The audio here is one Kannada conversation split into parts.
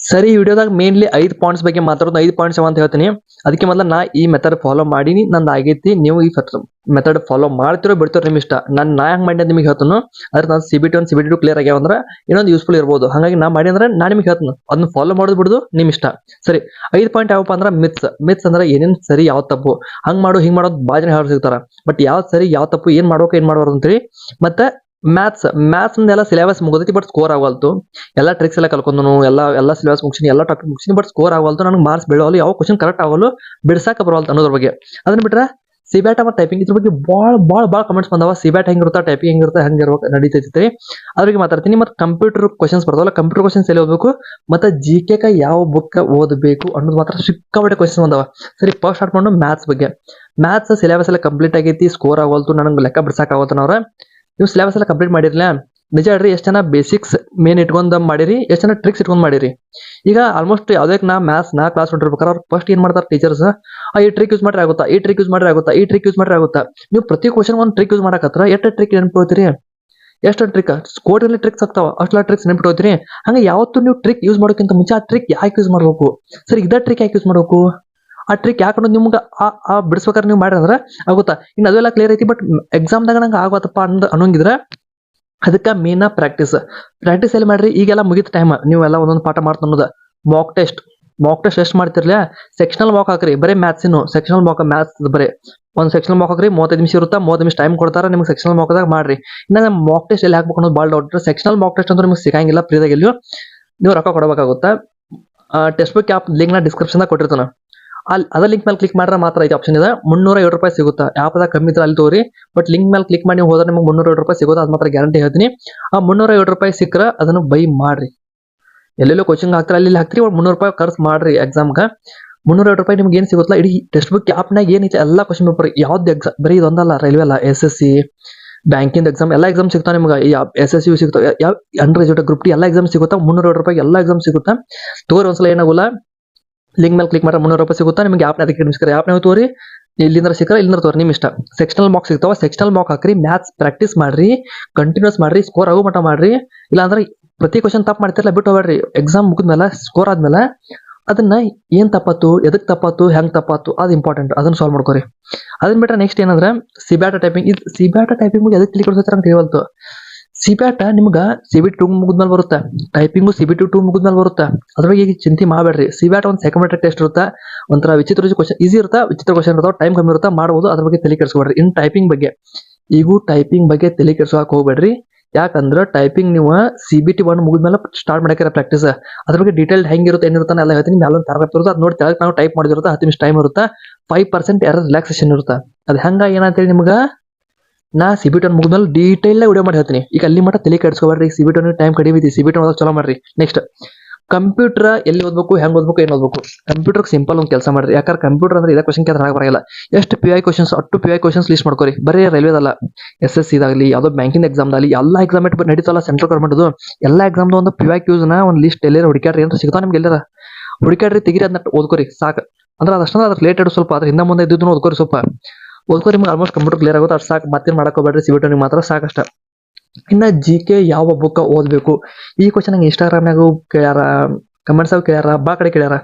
ಸರಿ ವಿಡಿಯೋದಾಗ ಮೇನ್ಲಿ ಐದು ಪಾಯಿಂಟ್ಸ್ ಬಗ್ಗೆ ಮಾತಾಡೋದು, ಐದು ಪಾಯಿಂಟ್ಸ್ ಅಂತ ಹೇಳ್ತೀನಿ. ಅದಕ್ಕೆ ಮೊದಲ ನಾ ಈ ಮೆಥಡ್ ಫಾಲೋ ಮಾಡೀನಿ, ನಂದು ಆಗೈತಿ, ನೀವು ಈ ಮೆಥಡ್ ಫಾಲೋ ಮಾಡ್ತಿರೋ, ಬಿಡ್ತಿರೋ ನಿಮ್ ಇಷ್ಟ. ನಾನು ನಾ ಹೆಂಗೆ ಮಾಡಿ ನಿಮಗೆ ಹೇಳ್ತಾನು. ಅದ್ರ ನಾನು ಸಿ ಬಿ ಟಿ ಒಂದು C B T two clear ಆಗ್ಯಾವ ಅಂದ್ರೆ ಇನ್ನೊಂದು ಯೂಸ್ಫುಲ್ ಇರ್ಬೋದು. ಹಾಗಾಗಿ ನಾ ಮಾಡಿ ಅಂದ್ರೆ ನಾ ನಿಮ್ಗೆ ಹೇಳ್ತಾನು. ಅದನ್ನ ಫಾಲೋ ಮಾಡೋದು ಬಿಡುದು ನಿಮ್ ಇಷ್ಟ. ಸರಿ, ಐದು ಪಾಯಿಂಟ್ ಯಾವಪ್ಪ ಅಂದ್ರೆ ಮಿತ್ಸ್ ಮಿತ್ಸ್ ಅಂದ್ರೆ ಏನೇನು ಸರಿ, ಯಾವ ತಪ್ಪು. ಹಂಗೆ ಮಾಡು, ಹಿಂಗೆ ಮಾಡೋದು ಭಾಳ ಜನ ಸಿಗ್ತಾರ ಬಟ್ ಯಾವ್ದು ಸರಿ, ಯಾವ ತಪ್ಪು, ಏನು ಮಾಡ್ಬೇಕು, ಏನು ಮಾಡಬಾರ್ದು ಅಂತೇಳಿ, ಮತ್ತೆ ಮ್ಯಾಥ್ಸ್ ಮ್ಯಾಥ್ಸ್ ಎಲ್ಲ ಸಿಲೆಬಸ್ ಮುಗಿದೈತಿ ಬಟ್ ಸ್ಕೋರ್ ಆಗಲ್ತು ಎಲ್ಲ ಟ್ರಿಕ್ಸ್ ಎಲ್ಲ ಕಲ್ಕೊಂಡು ಎಲ್ಲ ಎಲ್ಲ ಸಿಲೆಬಸ್ ಮುಗಿಸಿನಿ, ಎಲ್ಲ ಟಾಪಿಕ್ ಮುಗಿಸಿನಿ ಬಟ್ ಸ್ಕೋರ್ ಆಗಲ್ತು ನನಗೆ ಮಾರ್ಕ್ಸ್ ಬೀಳವಲ್ಲ ಯಾವ ಕ್ವಶನ್ ಕರೆಕ್ಟ್ ಆಗವಲ್ಲ ಬಿಡ್ಸಕ್ಕೆ ಬರವಲ್ತು ಅನ್ನೋದ್ರ ಬಗ್ಗೆ. ಅದನ್ನ ಬಿಟ್ರೆ ಸಿಬ್ಯಾಟ್ ಮತ್ತು ಟೈಪಿಂಗ್ ಇದ್ರ ಬಗ್ಗೆ ಭಾಳ ಭಾಳ ಭಾಳ ಕಮೆಂಟ್ಸ್ ಬಂದವ. ಸಿಬ್ಯಾಟ್ ಹೆಂಗಿರುತ್ತೆ ಟೈಪಿಂಗ್ ಹೆಂಗಿರುತ್ತೆ ಹೆಂಗೆ ಇರ್ಬೇಕು ನಡೀತೈತಿ. ಅದ್ರಿಗೆ ಮಾತಾಡ್ತೀನಿ. ಮತ್ತು ಕಂಪ್ಯೂಟರ್ ಕ್ವಶನ್ಸ್ ಬರ್ತಾವಲ್ಲ ಕಂಪ್ಯೂಟರ್ ಕ್ವಶನ್ಸ್ ಎಲ್ಲಿ ಓದಬೇಕು? ಮತ್ತು ಜಿ ಕೆ ಯಾವ ಬುಕ್ ಓದಬೇಕು ಅನ್ನೋದು ಮಾತ್ರ ಸಿಕ್ಕಾಪಟ್ಟೆ ಕ್ವಶನ್ಸ್ ಬಂದಾವ. ಸರಿ ಫಸ್ಟ್ ಸ್ಟಾರ್ಟ್ ಮಾಡು ಮ್ಯಾಥ್ಸ್ ಬಗ್ಗೆ. ಮ್ಯಾಥ್ಸ್ ಸಿಲೆಬಸ್ ಎಲ್ಲ ಕಂಪ್ಲೀಟ್ ಆಗೈತಿ ಸ್ಕೋರ್ ಆಗೋಲ್ತು ನನಗೆ ಲೆಕ್ಕ ಬಿಡ್ಸಕ್ ಆಗವತ್ತನವ್ರ ನೀವು ಸಿಲೆಬಸ್ ಎಲ್ಲ ಕಂಪ್ಲೀಟ್ ಮಾಡಿರಲಿಲ್ಲ ನಿಜ ಹೇಳ್ರಿ, ಎಷ್ಟು ಜನ ಬೇಸಿಕ್ಸ್ ಮೇನ್ ಇಟ್ಕೊಂಡು ಮಾಡಿರಿ, ಎಷ್ಟು ಜನ ಟ್ರಿಕ್ಸ್ ಇಟ್ಕೊಂಡು ಮಾಡಿರಿ. ಈಗ ಆಲ್ಮೋಸ್ಟ್ ಯಾವುದೇ ನಾ ಮ್ಯಾಥ್ಸ್ ನಾ ಕ್ಲಾಸ್ ಹೊಂಟಿರ್ಬೇಕಾದ್ರೆ ಅವ್ರು ಫಸ್ಟ್ ಏನು ಮಾಡ್ತಾರೆ ಟೀಚರ್ಸ್ ಈ ಟ್ರಿಕ್ ಯೂಸ್ ಮಾಡ್ರೆ ಆಗುತ್ತಾ, ಈ ಟ್ರಿಕ್ ಯೂಸ್ ಮಾಡ್ರೆ ಆಗುತ್ತಾ, ಈ ಟ್ರಿಕ್ ಯೂಸ್ ಮಾಡ್ರೆ ಆಗುತ್ತಾ? ನೀವು ಪ್ರತಿ ಕ್ವಶನ್ ಒಂದು ಟ್ರಿಕ್ ಯೂಸ್ ಮಾಡಕತ್ರ ಎಷ್ಟು ಟ್ರಿಕ್ ನೆನ್ಪಿಡ್ತೀರಿ ಎಷ್ಟು ಟ್ರಿಕ್ ಸ್ಕೋಟಲ್ಲಿ ಟ್ರಿಕ್ಸ್ ಆಗ್ತಾವ ಅಷ್ಟೆಲ್ಲ ಟ್ರಿಕ್ಸ್ ನೆನ್ಪಿಟ್ಕೋತೀರಿ ಹಂಗೆ ಯಾವತ್ತು ನೀವು ಟ್ರಿಕ್ ಯೂಸ್ ಮಾಡೋಕ್ಕಿಂತ ಮುಂಚೆ ಆ ಟ್ರಿಕ್ ಯಾಕೆ ಯೂಸ್ ಮಾಡಬೇಕು? ಸರ್, ಇದ ಟ್ರಿಕ್ ಯಾಕೆ ಯೂಸ್ ಮಾಡ್ಬೇಕು? ಆ ಟ್ರಿಕ್ ಯಾಕೆ ಅನ್ನೋದು ನಿಮ್ಗೆ ಆ ಬಿಡಿಸ್ಬೇಕಾದ್ರೆ ನೀವು ಮಾಡಿದ್ರೆ ಆಗುತ್ತಾ? ಇನ್ನು ಅದೆಲ್ಲ ಕ್ಲಿಯರ್ ಐತಿ ಬಟ್ ಎಕ್ಸಾಮ್ದಾಗ ನಂಗೆ ಆಗುತ್ತಪ್ಪ ಅಂದ್ ಅನ್ನೋಂಗಿದ್ರೆ ಅದಕ್ಕೆ ಮೇನ್ ಪ್ರಾಕ್ಟೀಸ್ ಪ್ರಾಕ್ಟೀಸ್ ಎಲ್ಲಿ ಮಾಡ್ರಿ? ಈಗೆಲ್ಲ ಮುಗಿದ ಟೈಮ್ ನೀವೆಲ್ಲ ಒಂದೊಂದು ಪಾಠ ಮಾಡ್ತಾ ಅನ್ನೋದು. ಮಾಕ್ ಟೆಸ್ಟ್ ಮಾಕ್ ಟೆಸ್ಟ್ ಎಷ್ಟು ಮಾಡ್ತಿರ್ಲಿ? ಸೆಕ್ಷನಲ್ ಮಾಕ್ ಹಾಕ್ರಿ. ಬರೀ ಇನ್ನು. ಸೆಕ್ಷನಲ್ ಮಾಕ್ ಮ್ಯಾಥ್ಸ್ ಬರೀ. ಒಂದು ಸೆಕ್ಷನಲ್ ಮಾಕ್ ಹಾಕ್ರಿ, ಮೂವತ್ತೈದು ನಿಮಿಷ ಇರುತ್ತಾ? ಮೂವತ್ತು ನಿಮಿಷ ಟೈಮ್ ಕೊಡ್ತಾರೆ, ನಿಮ್ಗೆ ಸೆಕ್ಷನಲ್ ಮಾಕ್ದಾಗ ಮಾಡ್ರಿ. ಇನ್ನ ಮಾಕ್ ಟೆಸ್ಟ್ ಎಲ್ಲಿ ಹಾಕ್ಬೇಕು ಅನ್ನೋದು ಭಾಳ ಡೌಟ್ ಸೆಕ್ಷನಲ್ ಮಾಕ್ ಟೆಸ್ಟ್ ಅಂದ್ರೆ ನಿಮ್ಗೆ ಸಿಗಂಗಿಲ್ಲ ಪ್ರೀದಾಗಿಲ್ಲ ನೀವು ರೊಕ್ಕ ಕೊಡಬೇಕಾಗುತ್ತಾ. ಟೆಕ್ಸ್ಟ್ ಬುಕ್ ಆ್ಯಪ್ ಲಿಂಕ್ ನಾ ಡಿಸ್ಕ್ರಿಪ್ಷನ್ದಾಗ ಕೊಟ್ಟಿರ್ತಾನೆ. ಅಲ್ಲಿ ಅದ ಲಿಂಕ್ ಮೇಲೆ ಕ್ಲಿಕ್ ಮಾಡ್ರೆ ಮಾತ್ರ ಐತೆ ಆಪ್ಷನ್ ಇದೆ. ಮುನ್ನೂರ ಏಳು ರೂಪಾಯಿ ಸಿಗುತ್ತಾ? ಯಾಪದ ಕಮ್ಮಿ ಇದ್ರೆ ಅಲ್ಲಿ ತೋರಿ. ಬಟ್ ಲಿಂಕ್ ಮೇಲೆ ಕ್ಲಿಕ್ ಮಾಡಿ ಹೋದ್ರೆ ನಿಮ್ಗೆ ಮುನ್ನೂರ ಏಳು ರೂಪಾಯಿ ಸಿಗೋದು, ಅದು ಮಾತ್ರ ಗ್ಯಾರಂಟಿ ಹೇಳ್ತೀನಿ. ಆ ಮುನ್ನೂರ ಏಳು ರೂಪಾಯಿ ಸಿಕ್ಕರೆ ಅದನ್ನು ಬೈ ಮಾಡ್ರಿ. ಎಲ್ಲೆಲ್ಲೋ ಕೋಚಿಂಗ್ ಹಾಕ್ತಾರೆ, ಅಲ್ಲಿ ಹಾಕ್ತಿರಿ ಒಂದು ಮುನ್ನೂರು ರೂಪಾಯಿ ಖರ್ಚು ಮಾಡ್ರಿ ಎಕ್ಸಾಮ್ಗೆ ಮುನ್ನೂರ ರೂಪಾಯಿ ನಿಮ್ಗೆ ಏನು ಸಿಗುತ್ತಲ್ಲ, ಇಡೀ ಟೆಕ್ಸ್ಟ್ ಬುಕ್ ಆ್ಯಪ್ನಾಗ ಏನೈತೆ ಎಲ್ಲ ಕ್ವಶನ್ ಪೇಪರ್ ಯಾವ್ದು ಎಕ್ಸಾಮ್ ಬರೀ ಇದೊಂದಲ್ಲ ರೈಲ್ವೆ ಅಲ್ಲ ಎಸ್ ಎಸ್ ಸಿ ಬ್ಯಾಂಕಿಂದ ಎಕ್ಸಾಮ್ ಎಲ್ಲ ಎಕ್ಸಾಮ್ ಸಿಗ್ತಾವೆ ನಿಮ್ಗೆ. ಎಸ್ ಎಸ್ ಯು ಸಿಗ್ತಾವೆ ಯಾವ ಅಂಡರ್ ಗ್ರೂಪ್ ಟಿ ಎಲ್ಲ ಎಕ್ಸಾಮ್ ಸಿಗುತ್ತಾ? ಮುನ್ನೂರ ರೂಪಾಯಿ ಎಲ್ಲ ಎಕ್ಸಾಮ್ ಸಿಗುತ್ತೆ? ತೋರಿ ಒಂದ್ಸಲ ಏನಾಗಲ್ಲ ಲಿಂಕ್ ಮೇಲೆ ಕ್ಲಿಕ್ ಮಾಡಿದ್ರೆ ಮುನ್ನೂರು ರೂಪಾಯಿ ಸಿಗುತ್ತಾ? ನಿಮಗೆ ಆ್ಯಪ್ನ ಅದಕ್ಕೆ ಆಪ್ನ ನೀವು ತೋರಿ ಇಲ್ಲಿಂದ ಸಿಕ್ಕರೆ ಇಲ್ಲಿಂದ ತೋರಿ ನಿಮ್ಮ ಇಷ್ಟ. ಸೆಕ್ಷನಲ್ ಮಾರ್ಕ್ಸ್ ಸಿಗ್ತಾವ ಸೆಕ್ಷನಲ್ ಮಾರ್ಕ್ ಹಾಕ್ರಿ ಮ್ಯಾಥ್ಸ್ ಪ್ರಾಕ್ಟೀಸ್ ಮಾಡ್ರಿ ಕಂಟಿನ್ಯೂಸ್ ಮಾಡ್ರಿ ಸ್ಕೋರ್ ಆಗೋ ಮಟ್ಟ ಮಾಡ್ರಿ. ಇಲ್ಲಾಂದ್ರೆ ಪ್ರತಿ ಕ್ವಶನ್ ತಪ್ಪು ಮಾಡ್ತಿರಲ್ಲ ಬಿಟ್ಟು ಹೋಗ್ರಿ ಎಕ್ಸಾಮ್ ಮುಗಿದ್ಮೇಲೆ ಸ್ಕೋರ್ ಆದ್ಮೇಲೆ ಅದನ್ನ ಏನ್ ತಪ್ಪಾತು ಎದಕ್ ತಪ್ಪಾತು ಹೆಂಗ್ ತಪ್ಪಾತು ಅದು ಇಂಪಾರ್ಟೆಂಟ್ ಅದನ್ನ ಸಾಲ್ವ್ ಮಾಡ್ಕೋರಿ. ಅದನ್ನ ಬಿಟ್ರೆ ನೆಕ್ಸ್ಟ್ ಏನಂದ್ರೆ ಸಿಬ್ಯಾಟ ಟೈಪಿಂಗ್ ಇದು ಸಿಬ್ಯಾಟ ಟೈಪಿಂಗ್ ಎದಕ್ಕೆ ಕ್ಲಿಕ್ ಕೊಡ್ತಾರೆ ಅಂತ ಹೇಳ್ತು ಪ್ಯಾಟ್ ನಿಮ್ಗ ಸಿ ಬಿ ಟೂ ಮುಗಿದ್ಮೇಲೆ ಬರುತ್ತೆ? Typing C B T two ಮುಗಿದ್ಮೇಲೆ ಬರುತ್ತೆ? ಅದ್ರ ಬಗ್ಗೆ ಚಿಂತೆ ಮಾಡಬೇಡ್ರಿ. ಸಿಬ್ಯಾಟ ಒಂದು ಸೆಕೆಂಡ್ ಟೆಸ್ಟ್ ಇರುತ್ತೆ? ಒಂಥರ ವಿಚಿತ್ರ ಕ್ವಶನ್ ಈಸಿ ಇರುತ್ತೆ? ವಿಚಿತ್ರ ಕ್ವಶನ್ ಇರ್ತಾವೆ ಟೈಮ್ ಕಮ್ಮಿ ಇರುತ್ತೆ? ಮಾಡಬಹುದು ಅದ್ರ ಬಗ್ಗೆ ತಲೆ ಕೆಡಿಸ್ಕೊಬೇಡ್ರಿ ಇನ್ ಟೈಪಿಂಗ್ ಬಗ್ಗೆ. ಈಗೂ ಟೈಪಿಂಗ್ ಬಗ್ಗೆ ತಲೆ ಕೆಡಿಸೋಕೆ ಹೋಗ್ಬೇಡ್ರಿ. ಯಾಕಂದ್ರೆ ಟೈಪಿಂಗ್ ನೀವು ಸಿ ಬಿ ಟಿ ಒನ್ ಮುಗಿದ್ಮೇಲೆ ಸ್ಟಾರ್ಟ್ ಮಾಡಕ್ಕಿರ ಪ್ರಾಕ್ಟೀಸ್ ಅದ್ರ ಬಗ್ಗೆ ಡೀಟೇಲ್ ಹೆಂಗಿರುತ್ತೆ ಏನಿರುತ್ತೆ ಎಲ್ಲ ಹೇಳ್ತೀನಿ. ಮೇಲೆ ಒಂದು ಇರುತ್ತೆ? ಅದು ನೋಡಿ ತೆಳಗೆ ನಾವು ಟೈಪ್ ಮಾಡಿದಿರುತ್ತೆ ಹತ್ತು ನಿಮಿಷ ಟೈಮ್ ಇರುತ್ತೆ? ಫೈವ್ ಪರ್ಸೆಂಟ್ ಯಾರು ರಿಲ್ಯಾಕ್ಸೇಷನ್ ಇರುತ್ತೆ? ಅದು ಹೆಂಗ ಏನಂತೇಳಿ ನಿಮ್ಗೆ ನಾ ಸಿಬಿ ಟನ್ ಮುಗಿದ್ಮೇಲೆ ಡೀಟೇಲ್ ವಿಡಿಯೋ ಮಾಡಿ ಹೇಳ್ತೀನಿ. ಈಗ ಅಲ್ಲಿ ಮಟ್ಟ ತಲೆ ಕೆಡಿಸ್ಕೋಬಾರ್ರಿ C B T one time ಕಡಿಮೆ ಸಿ ಬಿ ಟನ್ ಚಲೋ ಮಾಡ್ರಿ. ನೆಕ್ಸ್ಟ್ ಕಂಪ್ಯೂಟರ್ ಎಲ್ಲಿ ಓದ್ಬೇಕು, ಹೆಂಗ್ ಓದ್ಬೇಕು, ಏನ್ ಓದ್ಬೇಕು? ಕಂಪ್ಯೂಟರ್ ಸಿಂಪಲ್ ಒಂದು ಕೆಲಸ ಮಾಡ್ರಿ. ಯಾಕಂದ್ರೆ ಕಂಪ್ಯೂಟರ್ ಅಂದ್ರೆ ಇದೇ ಕ್ವಶನ್ ಕೇಳಿದ್ರೆ ಬರಲ್ಲ ಎಷ್ಟು ಪಿ ಐ ಕ್ವಶನ್ಸ್ ಅಟ್ಟು ಪಿ ಐ ಕ್ವಶನ್ಸ್ ಲಿಸ್ಟ್ ಮಾಡ್ಕೋರಿ. ಬರೀ ರೈಲ್ವೆದಲ್ಲ ಎಸ್ ಎಸ್ ಸಿದಾಗಲಿ ಯಾವುದೋ ಎಕ್ಸಾಮ್ ಆಗಲಿ, ಎಲ್ಲ ಎಕ್ಸಾಮ್ ನಡೀತಲ್ಲ ಸೆಂಟ್ರಲ್ ಗೌರ್ಮೆಂಟ್ದು ಎಲ್ಲ ಎಕ್ಸಾಮ್ದು ಒಂದು ಪಿ ಐ ಕ್ಯೂಸ್ನ ಒಂದು ಲಿಸ್ಟ್ ಎಲ್ಲಿ ಹುಡುಕ್ಯಾಡ್ರಿ ಅಂತ ಸಿಗ್ತಾವ ನಿಮ್ಗೆ ಎಲ್ಲರ? ಹುಡುಕ್ಯಾಡ್ರಿ, ತೆಗಿರಿ ಅದನ್ನ ಓದ್ಕೋರಿ, ಸಾಕು. ಅಂದ್ರೆ ಅದಷ್ಟಂದ್ರೆ ಅದ್ರ ರಿಲೇಟೆಡ್ ಸ್ವಲ್ಪ, ಅದ್ರ ಹಿಂದೆ ಮುಂದೆ ಇದ್ದು ಓದ್ಕೋರಿ ಸ್ವಲ್ಪ. ಓದ್ಕೋರಿ ನಿಮ್ಗೆ ಆಲ್ಮೋಸ್ಟ್ ಕಂಪ್ಯೂಟರ್ ಕ್ಲಿಯರ್ ಆಗುತ್ತೆ ಅಷ್ಟು ಸಾಕು, ಮತ್ತೇನು ಮಾಡ್ಕೋಬೇಡ್ರಿ ಸಿ ಬಿ ಮಾತ್ರ ಸಾಕಷ್ಟ. ಇನ್ನ ಜಿ ಕೆ ಯಾವ ಬುಕ್ ಓದಬೇಕು? ಈ ಕ್ವಶನ್ ನಂಗೆ ಇನ್ಸ್ಟಾಗ್ರಾಮ್ನಾಗ ಕೇಳ್ಯಾರ ಕಮೆಂಟ್ಸ್ ಆಗಿ ಕೇಳ್ಯಾರ, ಬಾ ಕಡೆ ಕೇಳ್ಯಾರ.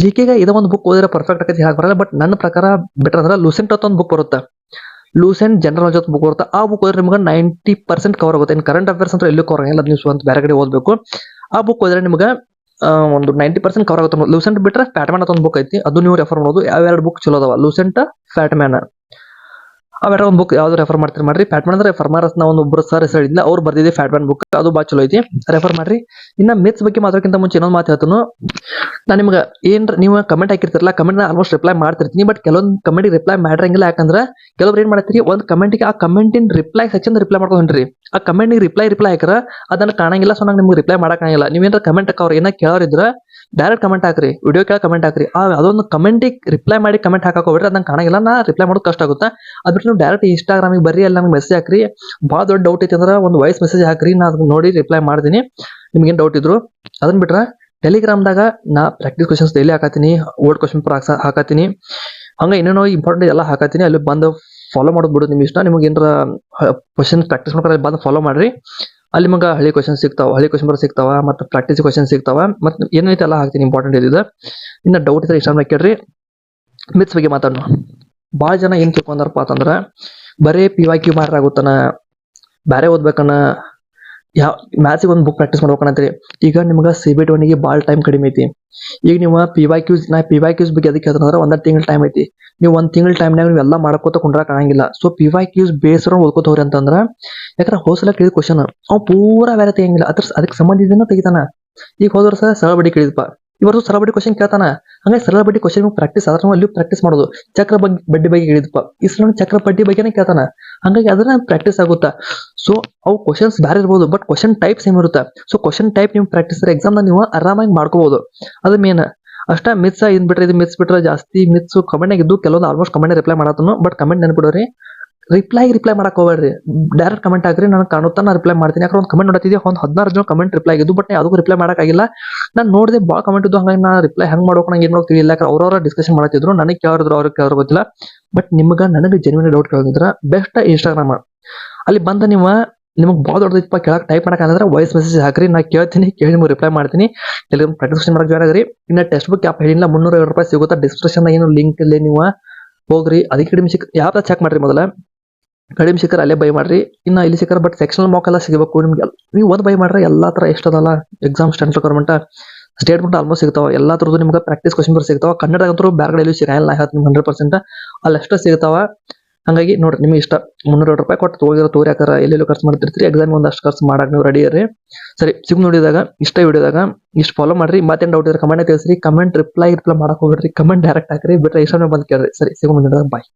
ಜಿ ಕೆಗೆ ಇದ ಒಂದು ಬುಕ್ ಓದಿದ್ರೆ ಪರ್ಫೆಕ್ಟ್ ಆಗಿ ಹೇಳಕ್ ಬರಲ್ಲ ಬಟ್ ನನ್ನ ಪ್ರಕಾರ ಬೆಟರ್ ಅಂದ್ರೆ ಲೂಸೆಂಟ್ ಅಂತ ಒಂದು ಬುಕ್ ಬರುತ್ತೆ. ಲೂಸೆಂಟ್ ಜನರಲ್ ನಾಲೆಜ್ ಬುಕ್ ಬರುತ್ತೆ. ಆ ಬುಕ್ ಓದಿದ್ರೆ ನಿಮ್ಗೆ ನೈಂಟಿ ಪರ್ಸೆಂಟ್ ಕವರ್ ಆಗುತ್ತೆ. ಇನ್ನು ಕರೆಂಟ್ ಅಫೇರ್ಸ್ ಅಂದ್ರೆ ಎಲ್ಲೂ ಕವರ್ ಆಗಿಲ್ಲ ನೀವು ಸ್ವಂತ ಬೇರೆ ಕಡೆ ಓದಬೇಕು. ಆ ಬುಕ್ ಓದಿದ್ರೆ ನಿಮ್ಗೆ ಒಂದು ನೈಂಟಿ ಪರ್ಸೆಂಟ್ ಕವರ್ ಆಗುತ್ತೆ. ಲೂಸೆಂಟ್ ಬಿಟ್ರೆ ಫ್ಯಾಟ್ಮ್ಯಾನ್ ಅಂತ ಒಂದು ಬುಕ್ ಐತಿ, ಅದು ನೀವು ರೆಫರ್ ಮಾಡೋದು ಯಾವ ಎರಡು ಬುಕ್ ಚಲೋ ಅದಾವ? ಲೂಸೆಂಟ್ ಫ್ಯಾಟ್ಮ್ಯಾನ್ ಅವೆರಡು ಒಂದು ಬುಕ್ ಯಾವ್ದು ರೆಫರ್ ಮಾಡ್ತೀರಿ ಮಾಡ್ರಿ? ಫ್ಯಾಟ್ಮ್ಯಾನ್ ಅಂದ್ರೆ ಫರ್ಮಾರಸ್ನ ಒಂದು ಒಬ್ಬರು ಸರ್ ಹೆಸರು ಹೇಳಿದ್ನ ಅವ್ರು ಬರ್ದಿದೆ ಫ್ಯಾಟ್ಮ್ಯಾನ್ ಬುಕ್ ಅದು ಬಾ ಚಲೋ ಐತಿ. ರೆಫರ್ ಮಾಡ್ರಿ. ಇನ್ನ ಮಿತ್ಸ್ ಬಗ್ಗೆ ಮಾತಾಡೋಕ್ಕಿಂತ ಮುಂಚೆ ಇನ್ನೊಂದು ಮಾತು ಹೇಳ್ತಾನು. ನಾನು ನಿಮ್ಗೆ ಏನ್ ನೀವು ಕಮೆಂಟ್ ಹಾಕಿರ್ತಿರಲ್ಲ ಕಮೆಂಟ್ ಆಲ್ಮೋಸ್ಟ್ ರಿಪ್ಲೈ ಮಾಡ್ತಿರ್ತೀನಿ ಬಟ್ ಕೆಲವೊಂದು ಕಮೆಂಟ್ ರಿಪ್ಲೈ ಮಾಡಿರಂಗಿಲ್ಲ. ಯಾಕಂದ್ರೆ ಕೆಲವ್ರು ಏನ್ ಮಾಡ್ತೀರಿ, ಒಂದು ಕಮೆಂಟಿಗೆ ಆ ಕಮೆಂಟಿನ ರಿಪ್ಲೈ ಸೆಕ್ಷನ್ ರಿಪ್ಲೈ ಮಾಡ್ಕೊಂಡ್ರಿ. ಆ ಕಮೆಂಟಿಗೆ ರಿಪ್ಲೈ ರಿಪ್ಲೈ ಹಾಕಿರ ಅದನ್ನ ಕಾಣಂಗಿಲ್ಲ ಸೊ ನಂಗೆ ನಿಮ್ಗೆ ರಿಪ್ಲೈ ಮಾಡೋಕ್ಕಾಗಿಲ್ಲ ನೀವೇನಾರ ಕಮೆಂಟ್ ಅವ್ರು ಏನೋ ಕೇಳೋರಿದ್ರ ಡೈರೆಕ್ಟ್ ಕಮೆಂಟ್ ಹಾಕ್ರಿ ವಿಡಿಯೋ ಕೇಳ ಕಮೆಂಟ್ ಹಾಕ್ರಿ. ಅದೊಂದು ಕಮೆಂಟಿಗೆ ರಿಪ್ಲೈ ಮಾಡಿ ಕಮೆಂಟ್ ಹಾಕಕ್ಕೆ ಹೋಗ್ರಿ ಅದನ್ನ ಕಾಣಂಗಿಲ್ಲ. ನಾ ರಿಪ್ಲೈ ಮಾಡೋದು ಕಷ್ಟ ಆಗುತ್ತೆ. ಅದ್ರ ನೀವು ಡೈರೆಕ್ಟ್ ಇನ್ಸ್ಟಾಗ್ರಾಮಿಗೆ ಬರ್ರಿ, ಅಲ್ಲಿ ನಮ್ಗೆ ಮೆಸೇಜ್ ಹಾಕ್ರಿ. ಭಾಳ ದೊಡ್ಡ ಡೌಟ್ ಐತೆ ಅಂದ್ರೆ ಒಂದು ವಾಯ್ಸ್ ಮೆಸೇಜ್ ಹಾಕ್ರಿ, ನಾ ಅದನ್ನ ನೋಡಿ ರಿಪ್ಲೈ ಮಾಡ್ತೀನಿ. ನಿಮ್ಗೇನು ಡೌಟ್ ಇದ್ರು ಅದನ್ನ ಬಿಟ್ರೆ ಟೆಲಿಗ್ರಾಮ್ದಾಗ ನಾ ಪ್ರಾಕ್ಟೀಸ್ ಕ್ವಶನ್ಸ್ ಡೈಲಿ ಹಾಕತ್ತೀನಿ ಓಲ್ಡ್ ಕ್ವಶನ್ ಪೇಪರ್ ಹಾಕತ್ತೀನಿ ಹಂಗೆ ಏನೇನೋ ಇಂಪಾರ್ಟೆಂಟ್ ಎಲ್ಲ ಹಾಕತ್ತೀನಿ ಅಲ್ಲಿ ಬಂದು ಫಾಲೋ ಮಾಡೋದು ಬಿಡು ನಿಮ್ಗೆ ಇಷ್ಟ. ನಿಮ್ಗೆ ಏನಾರ ಕ್ವಶನ್ ಪ್ರಾಕ್ಟೀಸ್ ಮಾಡ್ಕೊಂಡು ಬಂದು ಫಾಲೋ ಮಾಡ್ರಿ. ಅಲ್ಲಿ ನಿಮಗೆ ಹಳಿ ಕ್ವಶನ್ ಸಿಗ್ತಾವ, ಹಳಿ ಕ್ವಶನ್ ಬರೋ ಸಿಗ್ತಾವ, ಮತ್ತು ಪ್ರಾಕ್ಟೀಸ್ ಕ್ವಶನ್ ಸಿಗ್ತಾವ, ಮತ್ತು ಏನೈತೆ ಎಲ್ಲ ಹಾಕ್ತೀನಿ ಇಂಪಾರ್ಟೆಂಟ್ ಇದ್ದಿದ್ದು ಇನ್ನು ಡೌಟ್ ಇದ್ರೆ ಇಷ್ಟ ಕೇಳ್ರಿ. ಮಿತ್ಸ್ ಬಗ್ಗೆ ಮಾತಾಡೋಣ ಭಾಳ ಜನ ಏನು ತಿಳ್ಕೊಂಡಾರಪ್ಪ ಅಂತಂದ್ರೆ, ಬರೀ ಪಿ ವೈ ಕ್ಯೂ ಮಾಡ್ರ ಆಗುತ್ತಾನ ಬೇರೆ ಓದ್ಬೇಕನ್ನ ಯಾವ ಮ್ಯಾಥ್ಸಿಗೆ ಒಂದು ಬುಕ್ ಪ್ರಾಕ್ಟೀಸ್ ಮಾಡ್ಬೇಕನ್ನತ್ರಿ ಈಗ ನಿಮ್ಗೆ ಸಿ ಬಿ ಟಿ ಭಾಳ ಟೈಮ್ ಕಡಿಮೆ ಐತಿ. ಈಗ ನೀವು ಪಿ ವೈ ಕ್ಯೂಸ್ ನಾ ಪಿ ವೈ ಕ್ಯೂಸ್ ಬಗ್ಗೆ ಅದಕ್ಕೆ ಅಂದ್ರೆ ಒಂದ್ ತಿಂಗಳ ಟೈಮ್ ಐತಿ. ನೀವು ಒಂದು ತಿಂಗಳ ಟೈಮ್ನಾಗ ನೀವು ಎಲ್ಲ ಮಾಡ್ಕೋತ ಕುಂಡ್ರಕ್ ಆಗಂಗಿಲ್ಲ. ಸೊ ಪಿ ವೈ ಕ್ಯೂಸ್ ಬೇಸರ ಓದ್ಕೋತ ಅಂತಂದ್ರ, ಯಾಕಂದ್ರೆ ಹೋಸಲ ಕೇಳಿದ ಕ್ವಶನ್ ಅವ್ ಪೂರಾ ಬೇರೆ ತೆಗಿಯಂಗಿಲ್ಲ. ಅದ್ರ ಅದಕ್ಕೆ ಸಂಬಂಧಿಸಿದ ತೆಗಿತಾನ. ಈಗ ಹೋದ್ರೆ ಸಹ ಸರಳ ಬಡ್ಡಿ ಕೇಳಿದಪ್ಪ ಈ ವರ್ಷ ಸರಳ ಬಡ್ಡಿ ಕ್ವಶನ್ ಕೇಳ್ತಾನ. ಹಂಗಾಗಿ ಸರಳ ಬಡ್ಡಿ ಕ್ವಶನ್ ಪ್ರಾಕ್ಟೀಸ್ ಅದ್ರ ಅಲ್ಲಿ ಪ್ರಾಕ್ಟೀಸ್ ಮಾಡೋದು. ಚಕ್ರ ಬಗ್ಗೆ ಬಡ್ಡಿ ಬಗ್ಗೆ ಹೇಳಿದಪ್ಪ ಈ ಚಕ್ರ ಬಡ್ಡಿ ಬಗ್ಗೆನೇ ಕೇಳ್ತಾನ. ಹಂಗಾಗಿ ಅದನ್ನ ಪ್ರಾಕ್ಟೀಸ್ ಆಗುತ್ತಾ? ಸೊ ಅವು ಕ್ವಶನ್ಸ್ ಬೇರೆ ಇರ್ಬೋದು ಬಟ್ ಕ್ವಶನ್ ಟೈಪ್ ಸೇಮ್ ಇರುತ್ತೆ. ಸೊ ಕ್ವಶನ್ ಟೈಪ್ ನೀವು ಪ್ರಾಕ್ಟೀಸ್ ಎಕ್ಸಾಮ್ ನೀವು ಆರಾಮಾಗಿ ಮಾಡ್ಕೋಬಹುದು ಅದು ಮೇನ್ ಅಷ್ಟ ಮಿಸ್ ಇದ್ ಬಿಟ್ರೆ, ಇದು ಮಿಸ್ ಬಿಟ್ರೆ ಜಾಸ್ತಿ ಮಿಸ್ ಕಮೆಂಟ್ ಆಗಿದ್ದು, ಕೆಲವೊಂದು ಆಲ್ಮೋಸ್ಟ್ ಕಮೆಂಟ್ ರಿಪ್ಲೈ ಮಾಡತ್ತನು ಬಟ್ ಕಮೆಂಟ್ ನೆನ್ಬಿಡೋರಿ ರಿಪ್ಲೈ ರಿಪ್ಲೈ ಮಾಡಕ್ ಹೋಗ್ಬೇಡ್ರಿ. ಡೈರೆಕ್ಟ್ ಕಮೆಂಟ್ ಹಾಕ್ರಿ, ನಾನು ಕಾಣುತ್ತಾ ನಾನು ರಿಪ್ಲೈ ಮಾಡ್ತೀನಿ. ಯಾಕಂದ್ರೆ ಒಂದು ಕಮೆಂಟ್ ನೋಡತ್ತಿದ್ದೆ ಒಂದು ಹದಿನಾರು ಜನ ಕಮೆಂಟ್ ರಿಪ್ಲೈ ಆಗಿದ್ದು ಬಟ್ ಯಾವುದಕ್ಕೂ ರಿಪ್ಲೈ ಮಾಡೋಕ್ಕಾಗಿಲ್ಲ ನಾನು ನೋಡಿದೆ ಭಾಳ ಕಮೆಂಟ್ ಇದ್ದು, ಹಂಗಾಗಿ ನಾನು ರಿಪ್ಲೈ ಹೆಂಗ್ ಮಾಡೋಕೆ ನಂಗೆ ಏನು ತಿಳಿಯಿಲ್ಲ ಯಾಕಂದ್ರೆ ಅವ್ರವ್ರ ಡಿಸ್ಕಷನ್ ಮಾಡ್ತಿದ್ರು, ನನಗೆ ಕೇಳಿದ್ರು ಅವ್ರಿಗೆ ಯಾವ್ದು ಗೊತ್ತಿಲ್ಲ. ಬಟ್ ನಿಮ್ಗೆ ನನಗೆ ಜೆನ್ಯೂನ್ ಡೌಟ್ ಕೇಳಿದ್ರೆ ಬೆಸ್ಟ್ ಇನ್ಸ್ಟಾಗ್ರಾಮ್ ಅಲ್ಲಿ ಬಂದ ನೀವು, ನಿಮಗೆ ಭಾಳ ದೊಡ್ಡದಿಪ್ಪ ಕೆಳಗೆ ಟೈಪ್ ಮಾಡೋಕ್ಕಾಗಂದ್ರೆ ವಾಯ್ಸ್ ಮೆಸೇಜ್ ಹಾಕ್ರಿ. ನಾ ಕೇಳ್ತೀನಿ, ಕೇಳಿ ನಿಮ್ಗೆ ರಿಪ್ಲೈ ಮಾಡ್ತೀನಿ. ಇಲ್ಲಿ ಪ್ರಾಕ್ಟಿಸ್ ಮಾಡಕ್ಕೆ ಜಾಯ್ನ್ ಆಗ್ರಿ. ಇನ್ನು ಟೆಕ್ಸ್ಟ್ ಬುಕ್ ಆ್ಯಪ್ ಹೇಳಿಲ್ಲ, ಮುನ್ನೂರ ಐವತ್ತು ರೂಪಾಯಿ ಸಿಗುತ್ತಾ? ಡಿಸ್ಕ್ರಿಪ್ಷನ್ ಏನು ಲಿಂಕ್ ಇಲ್ಲಿ ನೀವು. ಹೋಗ್ರಿ. ಅದಕ್ಕೆ ಕಡಿಮೆ ಸಿಕ್ ಚೆಕ್ ಮಾಡ್ರಿ ಮೊದಲ. ಕಡಿಮೆ ಸಿಕ್ಕರೆ ಅಲ್ಲೇ ಬೈ ಮಾಡ್ರಿ. ಇನ್ನು ಇಲ್ಲಿ ಸಿಕ್ಕರೆ ಬಟ್ ಸೆಕ್ಷನಲ್ ಮಾಕ್ ಎಲ್ಲ ಸಿಗಬೇಕು ನಿಮ್ಗೆ. ನೀವು ಒಂದು ಬೈ ಮಾಡ್ರೆ ಎಲ್ಲಾ ತರ ಎಷ್ಟದಲ್ಲ exam stand state statement almost ಸಿಗ್ತಾವ. ಎಲ್ಲಾ ತರದ್ದು ನಿಮ್ಗೆ ಪ್ರಾಕ್ಟೀಸ್ ಕ್ವಶನ್ ಬರ್ ಸಿಗ್ತಾವ. ಕನ್ನಡದಂತೂ ಬೇರೆ ಕಡೆ ಎಲ್ಲೂ ಸಿಗಲ್ಲ. ಹೇಳ್ತೀನಿ ಹಂಡ್ರೆಡ್ ಪರ್ಸೆಂಟ್ ಅಲ್ಲಿ ಅಷ್ಟೇ ಸಿಗ್ತಾವ. ಹಂಗಾಗಿ ನೋಡ್ರಿ, ನಿಮಗೆ ಇಷ್ಟ. ಮುನ್ನೂರ ರೂಪಾಯಿ ಕೊಟ್ಟು ತೋಗಿರೋ ತೋರಿ ಯಾಕಾರ ಎಲ್ಲೆಲ್ಲೂ ಖರ್ಚು ಮಾಡ್ತಿರ್ತೀರಿ. ಎಕ್ಸಾಮ್ ಒಂದಷ್ಟು ಖರ್ಚು ಮಾಡಕ್ ನೀವು ರೆಡಿ ಇರ್ರಿ. ಸರಿ, ಸಿಗ್ ನೋಡಿದಾಗ, ಇಷ್ಟ ವಿಡಿಯೋದಾಗ ಇಷ್ಟು ಫಾಲೋ ಮಾಡ್ರಿ. ಮತ್ತೇನು ಡೌಟ್ ಇದ್ರೆ ಕಮೆಂಟ್ ತಿಳಿಸ್ರಿ. ಕಮೆಂಟ್ ರಿಪ್ಲೈ ರಿಪ್ಲೈ ಮಾಡಕ್ ಹೋಗ್ರಿ ಕಮೆಂಟ್ ಡೈರೆಕ್ಟ್ ಹಾಕ್ರಿ. ಬಿಟ್ರೆ ಇಷ್ಟ ಬಂದು ಕೇಳ್ರಿ. ಸರಿ, ಸಿಗೋ ಮುಂದಿನ ಬಾಯ್